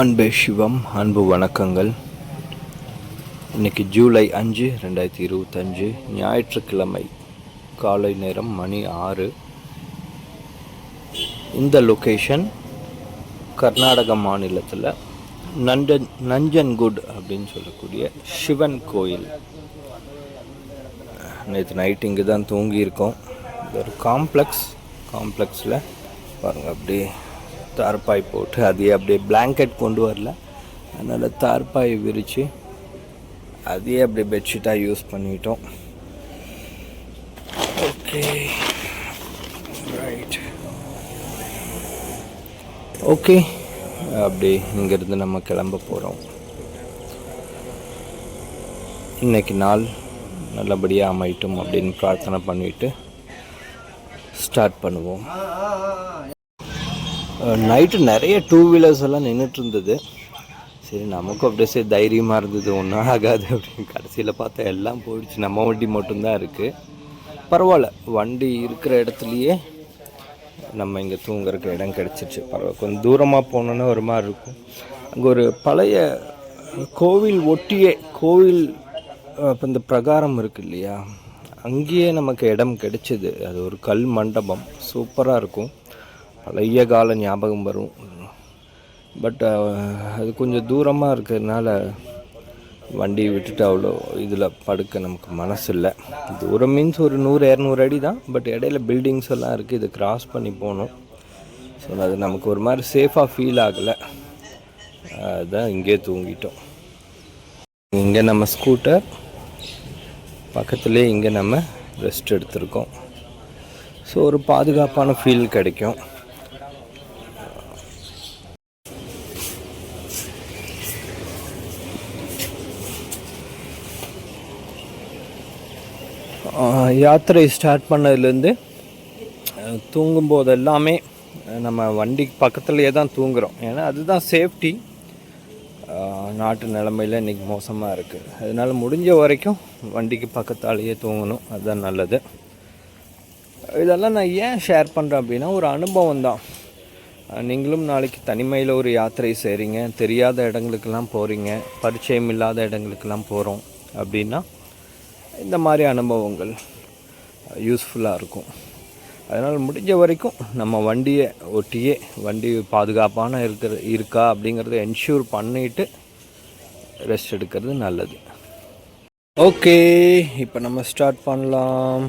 அன்பே சிவம் அன்பு வணக்கங்கள். இன்னைக்கு ஜூலை அஞ்சு ரெண்டாயிரத்தி இருபத்தஞ்சு ஞாயிற்றுக்கிழமை காலை நேரம் மணி ஆறு. இந்த லொக்கேஷன் கர்நாடக மாநிலத்தில் நஞ்சன் நஞ்சன்குட் அப்படின்னு சொல்லக்கூடிய சிவன் கோயில். நேற்று நைட் இங்கே தான் தூங்கியிருக்கோம். இது ஒரு காம்ப்ளெக்ஸ் காம்ப்ளெக்ஸில் பாருங்கள் அப்படியே தார்பாய் போட்டு அதையே அப்படியே பிளாங்கெட் கொண்டு வரல. அதனால் தார்பாய் விரித்து அதையே அப்படியே பெட்ஷீட்டாக யூஸ் பண்ணிட்டோம். ஓகே ரைட் ஓகே அப்படி இங்கேருந்து நம்ம கிளம்ப போகிறோம் இன்னைக்கு நாள் நல்லபடியாக அமையட்டும் அப்படின்னு பிரார்த்தனை பண்ணிவிட்டு ஸ்டார்ட் பண்ணுவோம். நைட்டு நிறைய டூ வீலர்ஸ் எல்லாம் நின்றுட்டு இருந்தது சரி நமக்கும் அப்படியே சரி தைரியமாக இருந்தது. ஒன்றும் ஆகாது அப்படின்னு கடைசியில் பார்த்தா எல்லாம் போயிடுச்சு. நம்ம வண்டி மட்டும்தான் இருக்குது பரவாயில்ல வண்டி இருக்கிற இடத்துலையே நம்ம இங்கே தூங்குறதுக்கு இடம் கிடச்சிருச்சு. பரவாயில்ல கொஞ்சம் தூரமாக போனோன்னா ஒரு மாதிரி இருக்கும். அங்கே ஒரு பழைய கோவில் ஒட்டியே கோவில் இப்போ இந்த பிரகாரம் இருக்குது இல்லையா? அங்கேயே நமக்கு இடம் கிடைச்சிது. அது ஒரு கல் மண்டபம். சூப்பராக இருக்கும். பழைய கால ஞாபகம் வரும். பட் அது கொஞ்சம் தூரமாக இருக்கிறதுனால வண்டியை விட்டுட்டு அவ்வளோ இதில் படுக்க நமக்கு மனசு இல்லை தூரம் மீன்ஸ் ஒரு நூறு இரநூறு அடி தான். பட் இடையில பில்டிங்ஸ் எல்லாம் இருக்குது இதை கிராஸ் பண்ணி போகணும். ஸோ அது நமக்கு ஒரு மாதிரி சேஃபாக ஃபீல் ஆகலை. அதுதான் இங்கே தூங்கிட்டோம். இங்கே நம்ம ஸ்கூட்டர் பக்கத்துலேயே இங்கே நம்ம ரெஸ்ட் எடுத்திருக்கோம். ஸோ ஒரு பாதுகாப்பான ஃபீல் கிடைக்கும். யாத்திரை ஸ்டார்ட் பண்ணதுலேருந்து தூங்கும்போது எல்லாமே நம்ம வண்டி பக்கத்துலேயே தான் தூங்குகிறோம் ஏன்னா அதுதான் சேஃப்டி நாட்டு நிலமையில் இன்றைக்கி மோசமாக இருக்குது அதனால் முடிஞ்ச வரைக்கும் வண்டிக்கு பக்கத்தாலேயே தூங்கணும். அதுதான் நல்லது. இதெல்லாம் நான் ஏன் ஷேர் பண்ணுறேன் அப்படின்னா ஒரு அனுபவம் தான். நீங்களும் நாளைக்கு தனிமையில் ஒரு யாத்திரை செய்கிறீங்க தெரியாத இடங்களுக்கெல்லாம் போகிறீங்க பரிச்சயம் இல்லாத இடங்களுக்கெல்லாம் போகிறோம் அப்படின்னா இந்த மாதிரி அனுபவங்கள். யூஸ்ஃபுல்லாக இருக்கும். அதனால் முடிஞ்ச வரைக்கும் நம்ம வண்டியை ஒட்டியே வண்டி பாதுகாப்பான இருக்கிற இருக்கா அப்படிங்கிறத என்ஷூர் பண்ணிட்டு ரெஸ்ட் எடுக்கிறது நல்லது. ஓகே இப்போ நம்ம ஸ்டார்ட் பண்ணலாம்.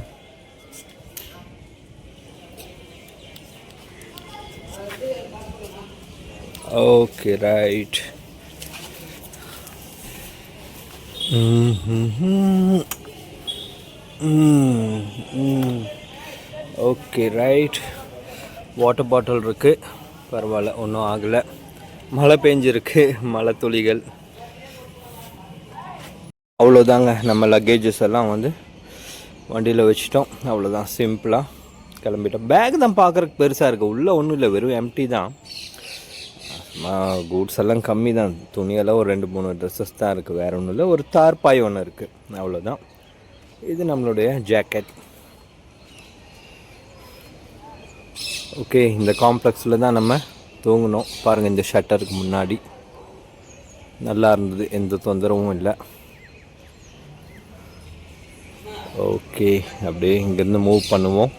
Okay right okay right water bottle இருக்குது பரவாயில்ல ஒன்றும் ஆகலை. மழை பெஞ்சிருக்கு. மழை துளிகள். அவ்வளோதாங்க நம்ம லக்கேஜஸ் எல்லாம் வந்து வண்டியில் வச்சுட்டோம். அவ்வளோதான் சிம்பிளாக கிளம்பிட்டோம். பேக் தான் பார்க்குறக்கு பெருசாக இருக்குது உள்ளே ஒன்றும் இல்லை. வெறும் எம்டி தான். கூட்ஸ் எல்லாம் கம்மி தான் துணியெல்லாம் ஒரு ரெண்டு மூணு ட்ரெஸ்ஸஸ் தான் இருக்குது வேறு ஒன்றும் இல்லை. ஒரு தார்பாய் ஒன்று இருக்குது அவ்வளோதான் இது நம்மளுடைய ஜாக்கெட் ஓகே இந்த காம்ப்ளெக்ஸில் தான் நம்ம தூங்கினோம். பாருங்கள் இந்த ஷட்டருக்கு முன்னாடி. நல்லா இருந்தது எந்த தொந்தரவும் இல்லை. ஓகே அப்படியே இங்கேருந்து மூவ் பண்ணுவோம்.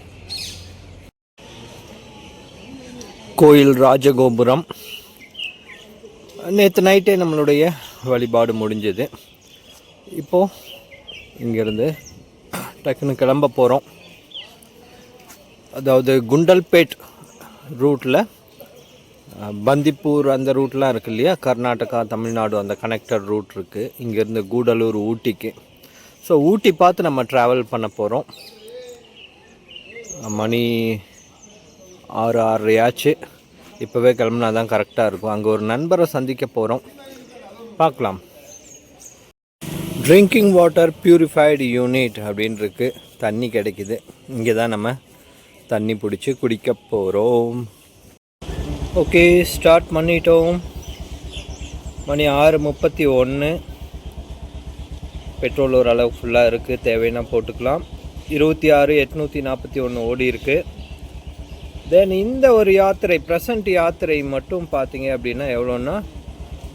கோயில் ராஜகோபுரம். நேற்று நைட்டே நம்மளுடைய வழிபாடு முடிஞ்சது. இப்போது இங்கேருந்து டக்குன்னு கிளம்ப போகிறோம் அதாவது குண்டல்பேட் ரூட்டில் பந்திப்பூர் அந்த ரூட்லாம் இருக்கு இல்லையா? கர்நாடகா தமிழ்நாடு அந்த கனெக்டர் ரூட் இருக்குது இங்கேருந்து கூடலூர் ஊட்டிக்கு. ஸோ ஊட்டி பார்த்து நம்ம ட்ராவல் பண்ண போகிறோம் மணி ஆறு ஆறரையாச்சு. இப்போவே கிளம்புனா தான் கரெக்டாக இருக்கும். அங்கே ஒரு நண்பரை சந்திக்க போகிறோம் பார்க்கலாம். ட்ரிங்கிங் வாட்டர் ப்யூரிஃபைடு யூனிட் அப்படின்னு இருக்கு தண்ணி கிடைக்குது. இங்கே தான் நம்ம தண்ணி பிடிச்சி குடிக்க போகிறோம் ஓகே ஸ்டார்ட் பண்ணிட்டோம். மணி ஆறு முப்பத்தி ஒன்று பெட்ரோல் ஒரு அளவு ஃபுல்லாக இருக்குது தேவைன்னா போட்டுக்கலாம். இருபத்தி ஆறு எட்நூற்றி நாற்பத்தி ஒன்று ஓடி இருக்குது தென் இந்த ஒரு யாத்திரை ப்ரெசண்ட் யாத்திரை மட்டும் பார்த்தீங்க அப்படின்னா எவ்வளோன்னா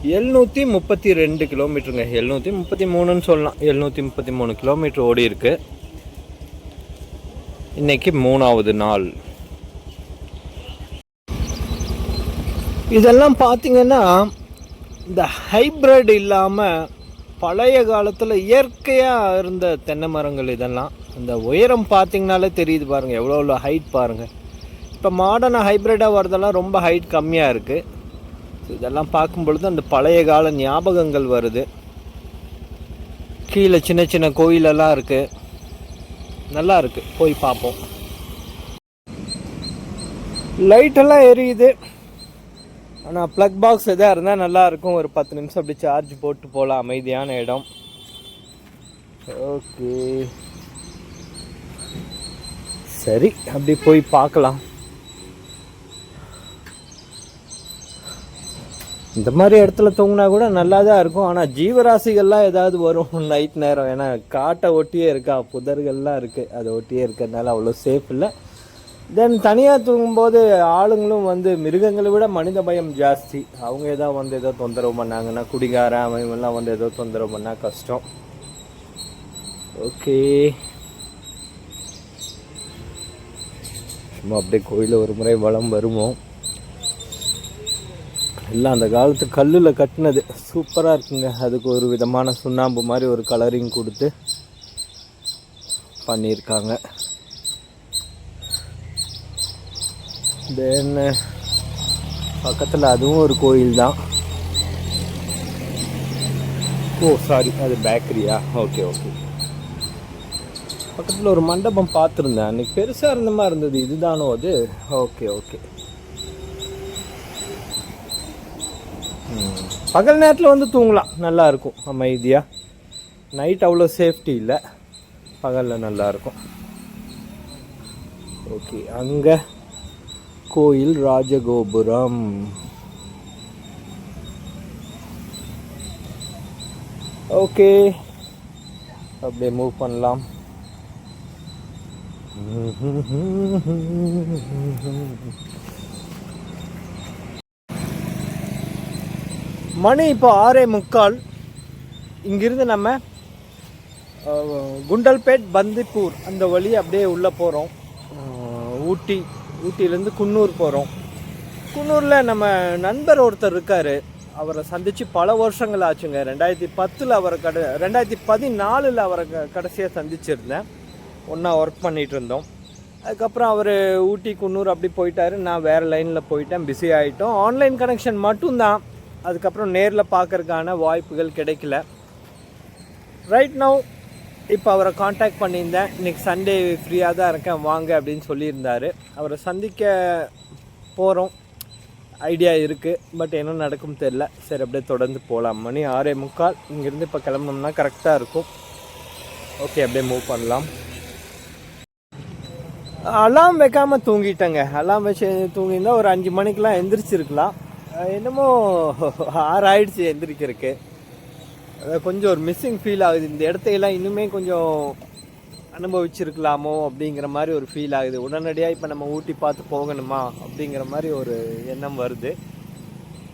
எழுநூற்றி முப்பத்தி ரெண்டு கிலோமீட்டருங்க எழுநூற்றி முப்பத்தி மூணுன்னு சொல்லலாம். எழுநூற்றி முப்பத்தி மூணு கிலோமீட்டர் ஓடி இருக்கு. இன்னைக்கு மூணாவது நாள். இதெல்லாம் பார்த்தீங்கன்னா இந்த ஹைப்ரிட் இல்லாமல் பழைய காலத்தில் இயற்கையாக இருந்த தென்னை மரங்கள் இதெல்லாம். அந்த உயரம் பார்த்தீங்கனாலே தெரியுது பாருங்கள் எவ்வளோ எவ்வளோ ஹைட் பாருங்கள் இப்போ மாடர்னாக ஹைப்ரிடாக வரதெல்லாம் ரொம்ப ஹைட் கம்மியாக இருக்குது இதெல்லாம் பார்க்கும் பொழுது அந்த பழைய கால ஞாபகங்கள் வருது. கீழே சின்ன சின்ன கோயிலெல்லாம் இருக்குது நல்லா இருக்குது போய் பார்ப்போம். லைட்டெல்லாம் எரியுது. ஆனால் ப்ளக் பாக்ஸ் எதாக இருந்தால் நல்லாயிருக்கும் ஒரு பத்து நிமிஷம் அப்படி சார்ஜ் போட்டு போகலாம் அமைதியான இடம். ஓகே சரி அப்படி போய் பார்க்கலாம். இந்த மாதிரி இடத்துல தூங்கினா கூட நல்லா தான் இருக்கும். ஆனால் ஜீவராசிகள்லாம் ஏதாவது வரும் நைட் நேரம். ஏன்னா காட்டை ஒட்டியே இருக்கா? புதர்கள்லாம் இருக்குது அதை ஒட்டியே இருக்கிறதுனால அவ்வளோ சேஃப் இல்லை. தென் தனியாக தூங்கும்போது ஆளுங்களும் வந்து மிருகங்களை விட மனித பயம் ஜாஸ்தி. அவங்க ஏதாவது வந்து ஏதோ தொந்தரவு பண்ணாங்கன்னா குடிகாரன் அவன் வந்து ஏதோ தொந்தரவு பண்ணால் கஷ்டம். ஓகே சும்மா அப்படியே கோயிலில் ஒரு முறை வளம் வருவோம். எல்லாம் அந்த காலத்து கல்லில் கட்டினது. சூப்பராக இருக்குங்க. அதுக்கு ஒரு விதமான சுண்ணாம்பு மாதிரி ஒரு கலரிங் கொடுத்து பண்ணியிருக்காங்க. தென் பக்கத்தில் அதுவும் ஒரு கோயில் தான். ஓ சாரி அது பேக்கரியா ஓகே ஓகே பக்கத்தில் ஒரு மண்டபம் பார்த்துருந்தேன். அன்றைக்கி பெருசாக இருந்த மாதிரி இருந்தது. இதுதானோ அது? ஓகே ஓகே பகல் நேரத்தில் வந்து தூங்கலாம். நல்லாயிருக்கும் அமைதியாக நைட் அவ்வளோ சேஃப்டி இல்லை. பகலில் நல்லாயிருக்கும் ஓகே அங்கே கோயில் ராஜகோபுரம். ஓகே அப்படியே மூவ் பண்ணலாம். மணி இப்போ ஆறே முக்கால். இங்கிருந்து நம்ம குண்டல்பேட் பந்திப்பூர் அந்த வழி அப்படியே உள்ளே போகிறோம் ஊட்டி ஊட்டியிலேருந்து குன்னூர் போகிறோம் குன்னூரில் நம்ம நண்பர் ஒருத்தர் இருக்கார். அவரை சந்தித்து பல வருஷங்கள் ஆச்சுங்க. ரெண்டாயிரத்தி பத்தில் அவரை கடை ரெண்டாயிரத்தி பதினாலில் அவரை க கடைசியாக சந்திச்சிருந்தேன். ஒன்றா ஒர்க் பண்ணிகிட்டு இருந்தோம். அதுக்கப்புறம் அவர் ஊட்டி குன்னூர் அப்படி போயிட்டாரு. நான் வேறு லைனில் போயிட்டேன். பிஸி ஆகிட்டோம் ஆன்லைன் கனெக்ஷன் மட்டும்தான். அதுக்கப்புறம் நேரில் பார்க்கறதுக்கான வாய்ப்புகள் கிடைக்கல. ரைட் நவ் இப்போ அவரை காண்டாக்ட் பண்ணியிருந்தேன். இன்னைக்கு சண்டே ஃப்ரீயாக தான் இருக்கேன். வாங்க அப்படின்னு சொல்லியிருந்தார். அவரை சந்திக்க போகிறோம் ஐடியா இருக்குது பட் என்ன நடக்கும் தெரில சரி அப்படியே தொடர்ந்து போகலாம் மணி ஆறே முக்கால். இங்கேருந்து இப்போ கிளம்புனோம்னா கரெக்டாக இருக்கும். ஓகே அப்படியே மூவ் பண்ணலாம். அலாம் வைக்காமல் தூங்கிட்டேங்க. அலாம் வச்சு தூங்கியிருந்தால் ஒரு அஞ்சு மணிக்கெலாம் எந்திரிச்சிருக்கலாம். என்னமோ ஆறாயிடுச்சு எந்திரிக்கிறதுக்கு. கொஞ்சம் ஒரு மிஸ்ஸிங் ஃபீல் ஆகுது. இந்த இடத்தையெல்லாம் இன்னுமே கொஞ்சம் அனுபவிச்சிருக்கலாமோ அப்படிங்கிற மாதிரி ஒரு ஃபீல் ஆகுது. உடனடியாக இப்போ நம்ம ஊட்டி பார்த்து போகணுமா அப்படிங்கிற மாதிரி ஒரு எண்ணம் வருது.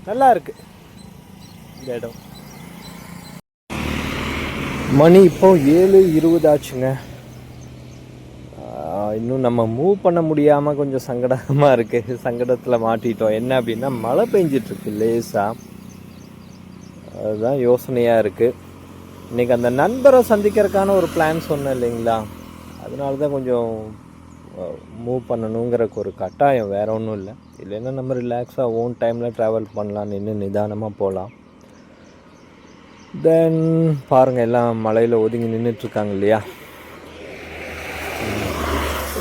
நல்லா இருக்கு. இந்த இடம். மணி இப்போ ஏழு இருபது ஆச்சுங்க. இன்னும் நம்ம மூவ் பண்ண முடியாமல் கொஞ்சம் சங்கடமாக இருக்குது சங்கடத்தில் மாட்டிட்டோம். என்ன அப்படின்னா மழை பெஞ்சிட்ருக்கு லேசாக அதுதான் யோசனையாக இருக்குது இன்றைக்கி அந்த நண்பரை சந்திக்கிறதுக்கான ஒரு பிளான் சொன்னேன் இல்லைங்களா? அதனால தான் கொஞ்சம் மூவ் பண்ணணுங்கிறக்கு ஒரு கட்டாயம். வேற ஒன்றும் இல்லை. இல்லைன்னா நம்ம ரிலாக்ஸாக ஓன் டைமில் ட்ராவல் பண்ணலாம். நின்று நிதானமாக போகலாம் தென் பாருங்கள் எல்லாம் மலையில் ஒதுங்கி நின்றுட்டுருக்காங்க இல்லையா?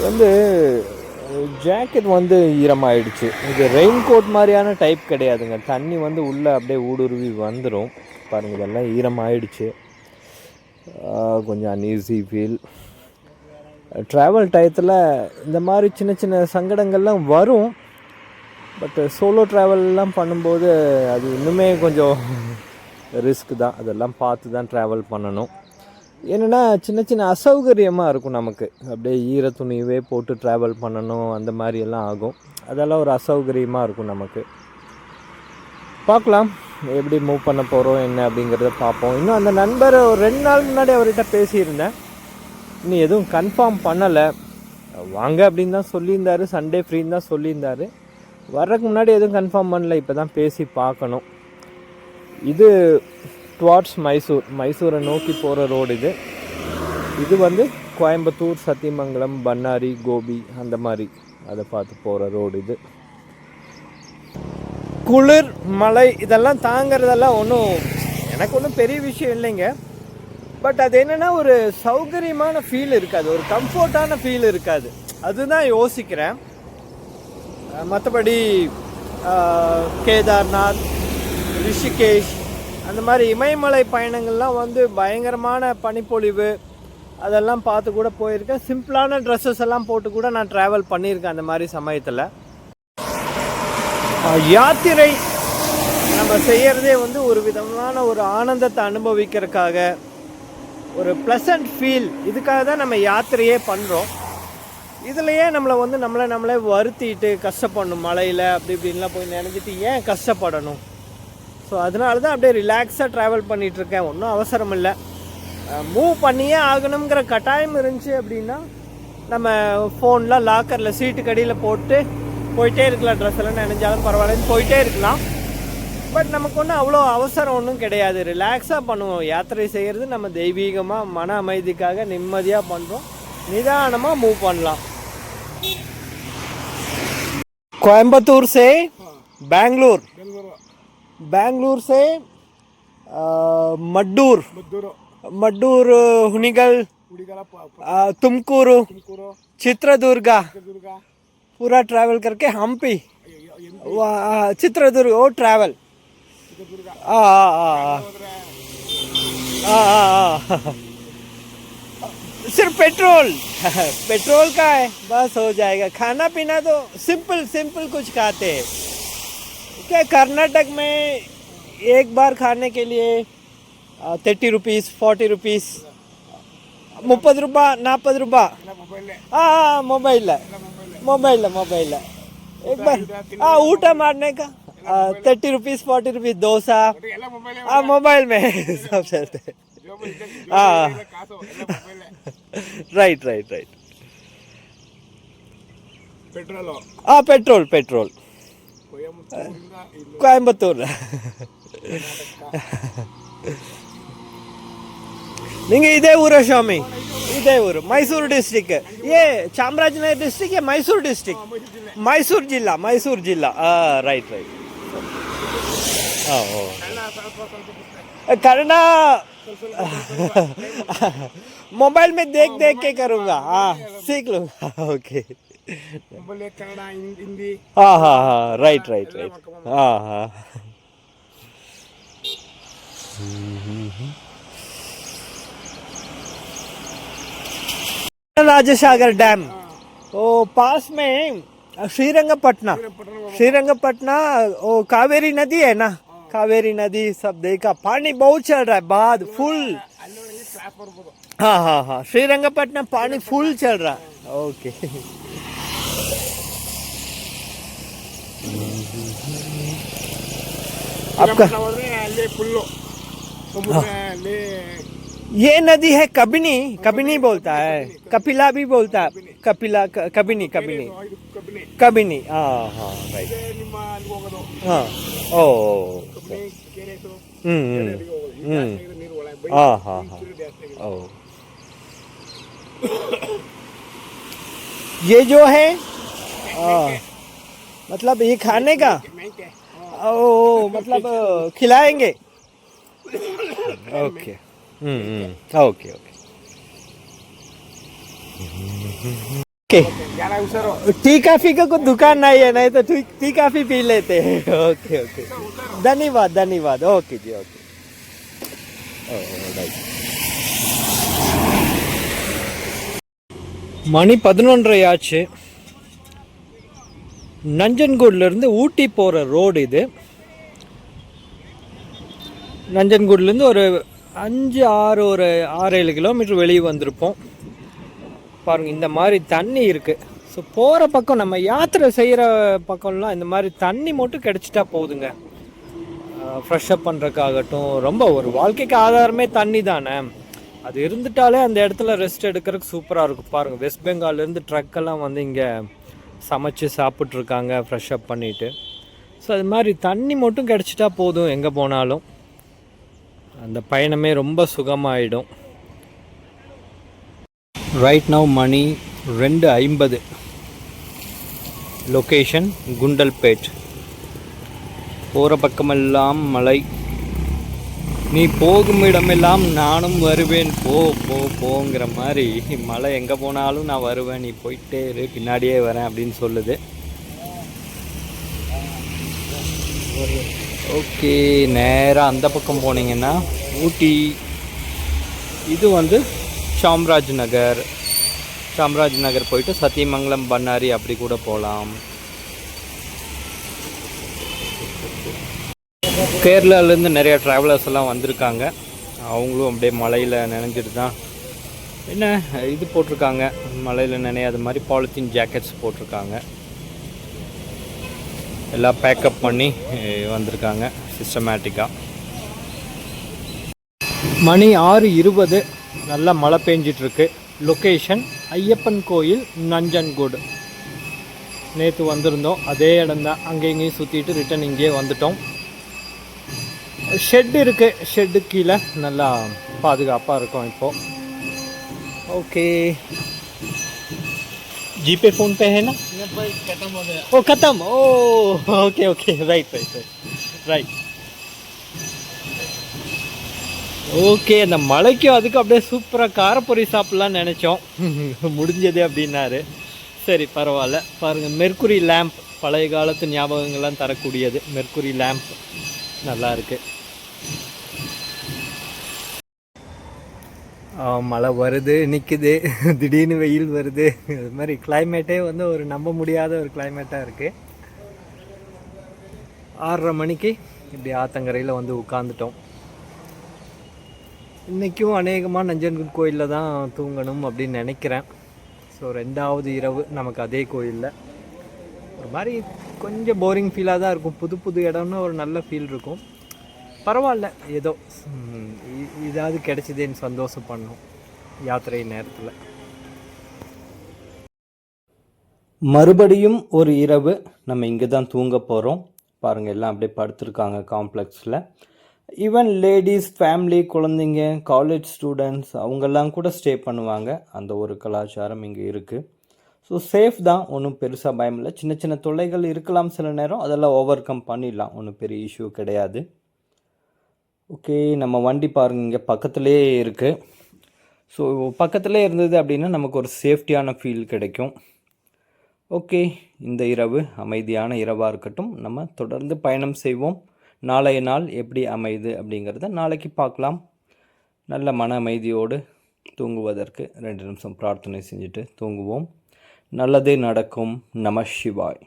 வந்து ஜாக்கெட் வந்து ஈரமாயிடுச்சு. இது ரெயின் கோட் மாதிரியான டைப் கிடையாதுங்க. தண்ணி வந்து உள்ளே அப்படியே ஊடுருவி வந்துடும் பாருங்கள் இதெல்லாம் ஈரமாயிடுச்சு. கொஞ்சம் அன்ஈஸி ஃபீல் ட்ராவல் டயத்தில் இந்த மாதிரி சின்ன சின்ன சங்கடங்கள்லாம் வரும். பட் சோலோ ட்ராவல்லாம் பண்ணும்போது அது இன்னுமே கொஞ்சம் ரிஸ்க் தான். அதெல்லாம் பார்த்து தான் ட்ராவல் பண்ணணும். என்னென்னா சின்ன சின்ன அசௌகரியமாக இருக்கும் நமக்கு. அப்படியே ஈர துணியவே போட்டு ட்ராவல் பண்ணணும் அந்த மாதிரி எல்லாம் ஆகும். அதெல்லாம் ஒரு அசௌகரியமாக இருக்கும் நமக்கு. பார்க்கலாம் எப்படி மூவ் பண்ண போகிறோம் என்ன அப்படிங்கிறத பார்ப்போம். இன்னும் அந்த நண்பர் ஒரு ரெண்டு நாள் முன்னாடி அவர்கிட்ட பேசியிருந்தேன். இன்னும் எதுவும் கன்ஃபார்ம் பண்ணலை. வாங்க அப்படின்னு தான் சொல்லியிருந்தார். சண்டே ஃப்ரீன்னு தான் சொல்லியிருந்தாரு. வர்றதுக்கு முன்னாடி எதுவும் கன்ஃபார்ம் பண்ணல. இப்போ தான் பேசி பார்க்கணும். இது டுவார்ட்ஸ் மைசூர் மைசூரை நோக்கி போகிற ரோடு இது. இது வந்து கோயம்புத்தூர் சத்தியமங்கலம் பண்ணாரி கோபி அந்த மாதிரி அதை பார்த்து போகிற ரோடு இது. குளிர் மழை இதெல்லாம் தாங்கிறதெல்லாம் ஒன்றும் எனக்கு ஒன்றும் பெரிய விஷயம் இல்லைங்க. பட் அது என்னென்னா ஒரு சௌகரியமான ஃபீல் இருக்காது. ஒரு கம்ஃபர்ட்டான ஃபீல் இருக்காது. அதுதான் யோசிக்கிறேன். மற்றபடி கேதார்நாத் ரிஷிகேஷ் அந்த மாதிரி இமயமலை பயணங்கள்லாம் வந்து பயங்கரமான பனிப்பொழிவு அதெல்லாம் பார்த்து கூட போயிருக்கேன். சிம்பிளான ட்ரெஸ்ஸஸ் எல்லாம் போட்டு கூட நான் ட்ராவல் பண்ணியிருக்கேன் அந்த மாதிரி சமயத்தில். யாத்திரை நம்ம செய்கிறதே வந்து ஒரு விதமான ஒரு ஆனந்தத்தை அனுபவிக்கிறதுக்காக ஒரு ப்ளசண்ட் ஃபீல் இதுக்காக தான் நம்ம யாத்திரையே பண்ணுறோம் இதுலையே நம்மளை வந்து நம்மளை நம்மளே வருத்திட்டு கஷ்டப்படணும் மழையில் அப்படி இப்படின்லாம் போய் நினைஞ்சிட்டு ஏன் கஷ்டப்படணும்? ஸோ அதனால தான் அப்படியே ரிலாக்ஸாக ட்ராவல் பண்ணிகிட்ருக்கேன் ஒன்றும் அவசரம் இல்லை மூவ் பண்ணியே ஆகணுங்கிற கட்டாயம் இருந்துச்சு அப்படின்னா நம்ம ஃபோன்லாம் லாக்கரில் சீட்டு கடியில் போட்டு போயிட்டே இருக்கலாம். ட்ரெஸ் எல்லாம் நினைஞ்சாலும் பரவாயில்லன்னு போயிட்டே இருக்கலாம். பட் நமக்கு ஒன்றும் அவ்வளோ அவசரம் ஒன்றும் கிடையாது. ரிலாக்ஸாக பண்ணுவோம். யாத்திரை செய்கிறது நம்ம தெய்வீகமாக மன அமைதிக்காக நிம்மதியாக பண்ணுறோம் நிதானமாக மூவ் பண்ணலாம். கோயம்புத்தூர் சே பெங்களூர்? बेंगलोर से मड्डूर। मड्डूर। हुनिगल तुमकूरू चित्रदुर्ग। पूरा ट्रैवल करके हम्पी चित्रदुर्ग वो ट्रैवल सिर्फ़ पेट्रोल। पेट्रोल का है बस हो जाएगा। खाना पीना तो सिंपल सिंपल कुछ खाते हैं। क्या कर्नाटक में एक बार खाने के लिए थर्टी रुपीस फोर्टी रुपीस मुपद रुपा नापद रुपा। முப்பது मोबाइल है मोबाइल ஆ மொபைலில் ಮೊಬೈಲ್ ಮೊಬೈಲ್ हाँ मारने का thirty rupees forty rupees dosa. हाँ मोबाइल में सब चलते हाँ। Right right right petrol. हाँ पेट्रोल पेट्रोल। कोयम्बतूर நீங்க இதே ஊரா ஷாமி இதே ஊர் மைசூர் டிஸ்ட்ரிக்ட் ஏ ಚಾಮರಾಜನಗರ ಡಿಸ್ಟ್ರಿಕ್ಟ್ ಮೈಸೂರು ಡಿಸ್ಟ್ರಿಕ್ಟ್ ಮೈಸೂರು ಜಿಲ್ಲಾ ಮೈಸೂರು ಜಿಲ್ಲಾ ರೈಟ್ ರೈಟ್ ಓ कन्नड़ा मोबाइल में देख देख के करूँगा हाँ सीख लूँगा ओके बोले कन्नड़ा हाँ हाँ हाँ राइट राइट राइट हाँ हाँ राजसागर डैम वो पास में श्रीरंगपटना श्रीरंगपटना वो कावेरी नदी है ना कावेरी नदी सब देखा पानी बहुत चल रहा है बाद फुल हाँ हाँ हाँ श्रीरंगपटना पानी फुल चल रहा है ओके आपका ನಾವು ಹೋದ್ರೆ ಅಲ್ಲಿ ಫುಲ್ಲು ಸಮುದ್ರ ಅಲ್ಲಿ ये नदी है कबिनी कबिनी बोलता है कपिला भी बोलता है कपिला क- कबिनी कबिनी ಇದು ಕಬ್ಬಿಣಿ कबिनी हाँ हाँ राइट ಇದೇ ನಿಮ್ಮ ಅಲ್ಲಿಗೆ ಹೋಗೋದು हाँ ओ ಕಬ್ಬಿಣಿ ಕೆರೆ ಹೆಸರು हम्म हम्म ಅಲ್ಲಿಗೆ ಹೋಗೋದು ಈಗ ಜಾಸ್ತಿ ಆಗಿದೆ ನೀರು ಒಳಗೆ ಬೈ हाँ हाँ हाँ ನೀರು ಜಾಸ್ತಿ ಆಗಿದೆ ओ ये जो है आ, मतलब ये खाने का ಮೇಂಕೆ ओ मतलब खिलाएँगे? ओके। Okay okay. टी काफ़ी का कोई दुकान नहीं है नहीं तो टी काफ़ी पी लेते हैं। Okay okay. धन्यवाद धन्यवाद। ओके जी ओके। ಮಣಿ ಪದಿನೊಂದರ நஞ்சன்கூட்லேருந்து ஊட்டி போகிற ரோடு இது. நஞ்சன்கூட்லேருந்து ஒரு அஞ்சு ஆறு ஒரு ஆறு ஏழு கிலோமீட்டர் வெளியே வந்திருப்போம். பாருங்க இந்த மாதிரி தண்ணி இருக்குது ஸோ போகிற பக்கம் நம்ம யாத்திரை செய்கிற பக்கம்லாம் இந்த மாதிரி தண்ணி மட்டும் கிடச்சிட்டா போதுங்க. ஃப்ரெஷ் அப் பண்ணுறதுக்காகட்டும் ரொம்ப ஒரு வாழ்க்கைக்கு ஆதாரமே தண்ணி தானே. அது இருந்துட்டாலே அந்த இடத்துல ரெஸ்ட் எடுக்கிறதுக்கு சூப்பராக இருக்கும். பாருங்கள் வெஸ்ட் பெங்கால்லேருந்து ட்ரக்கெல்லாம் வந்து இங்கே சமைச்சு சாப்பிட்ருக்காங்க ஃப்ரெஷ் அப் பண்ணிவிட்டு ஸோ அது மாதிரி தண்ணி மட்டும் கிடச்சிட்டா போதும் எங்கே போனாலும். அந்த பயணமே ரொம்ப சுகமாயிடும். ரைட் நவ் மணி ரெண்டு ஐம்பது. லொக்கேஷன் குண்டல்பேட் போகிற பக்கமெல்லாம் மலை. நீ போகும் இடமெல்லாம் நானும் வருவேன். போ போ போங்கிற மாதிரி மலை எங்கே போனாலும் நான் வருவேன். நீ போயிட்டே இரு பின்னாடியே வரேன் அப்படின்னு சொல்லுது. ஓகே நேராக அந்த பக்கம் போனீங்கன்னா ஊட்டி. இது வந்து சாம்ராஜ் நகர் சாம்ராஜ் நகர் போயிட்டு சத்தியமங்கலம் பண்ணாரி அப்படி கூட போகலாம் கேரளாலேருந்து நிறையா ட்ராவலர்ஸ் எல்லாம் வந்திருக்காங்க. அவங்களும் அப்படியே மலையில் நினைஞ்சிட்டு தான் என்ன இது போட்டிருக்காங்க. மலையில் நினையாத மாதிரி பாலித்தீன் ஜாக்கெட்ஸ் போட்டிருக்காங்க. எல்லாம் பேக்கப் பண்ணி வந்திருக்காங்க சிஸ்டமேட்டிக்காக மணி ஆறு இருபது நல்லா மழை பெஞ்சிட்ருக்கு. லொக்கேஷன் ஐயப்பன் கோயில் நஞ்சன்கூடு. நேற்று வந்திருந்தோம் அதே இடம்தான். அங்கே இங்கேயும் சுற்றிட்டு ரிட்டன் இங்கேயே வந்துட்டோம். ஷெட் இருக்குது ஷெட்டு கீழே நல்லா பாதுகாப்பாக இருக்கும் இப்போது ओके जीपे फोन पे है ना खत्म हो गया ओ खत्म ओ okay okay right right right right okay அந்த மழைக்கும் அதுக்கு அப்படியே சூப்பராக காரப்பொரி சாப்பிட்லான்னு நினச்சோம் முடிஞ்சது அப்படின்னாரு சரி பரவாயில்ல பாருங்கள் மெர்க்குரி லேம்ப் பழைய காலத்து ஞாபகங்கள்லாம் தரக்கூடியது மெர்க்குரி லேம்ப் நல்லா இருக்கு மழை வருது நிற்குது திடீர்னு வெயில் வருது. அது மாதிரி கிளைமேட்டே வந்து ஒரு நம்ப முடியாத ஒரு கிளைமேட்டாக இருக்குது ஆறரை மணிக்கு இப்படி ஆத்தங்கரையில் வந்து உட்காந்துட்டோம் இன்றைக்கும் அநேகமாக நஞ்சன்குட் கோயிலில் தான் தூங்கணும் அப்படின்னு நினைக்கிறேன். ஸோ ரெண்டாவது இரவு நமக்கு அதே கோயிலில். ஒரு மாதிரி கொஞ்சம் போரிங் ஃபீலாக தான் இருக்கும். புது புது இடம்னு ஒரு நல்ல ஃபீல் இருக்கும். பரவாயில்ல. ஏதோ இதாவது கிடைச்சிதேன்னு சந்தோஷம் பண்ணோம் யாத்திரை நேரத்தில். மறுபடியும் ஒரு இரவு நம்ம இங்கே தான் தூங்க போகிறோம் பாருங்கள் எல்லாம் அப்படியே படுத்துருக்காங்க காம்ப்ளெக்ஸில். ஈவன் லேடிஸ் ஃபேமிலி குழந்தைங்க காலேஜ் ஸ்டூடெண்ட்ஸ் அவங்கெல்லாம் கூட ஸ்டே பண்ணுவாங்க. அந்த ஒரு கலாச்சாரம் இங்கே இருக்குது ஸோ சேஃப் தான் ஒன்றும் பெருசாக பயம் இல்லை சின்ன சின்ன தொல்லைகள் இருக்கலாம் சில நேரம் அதெல்லாம் ஓவர் கம் பண்ணிடலாம். ஒன்றும் பெரிய இஷ்யூ கிடையாது. ஓகே நம்ம வண்டி பாருங்க இங்கே பக்கத்துலேயே இருக்குது ஸோ பக்கத்துலேயே இருந்தது அப்படின்னா நமக்கு ஒரு சேஃப்டியான ஃபீல் கிடைக்கும். ஓகே இந்த இரவு அமைதியான இரவாக இருக்கட்டும் நம்ம தொடர்ந்து பயணம் செய்வோம். நாளைய நாள் எப்படி அமையுது அப்படிங்கிறத நாளைக்கு பார்க்கலாம். நல்ல மன அமைதியோடு தூங்குவதற்கு ரெண்டு நிமிஷம் பிரார்த்தனை செஞ்சுட்டு தூங்குவோம். நல்லதே நடக்கும். நம சிவாய்.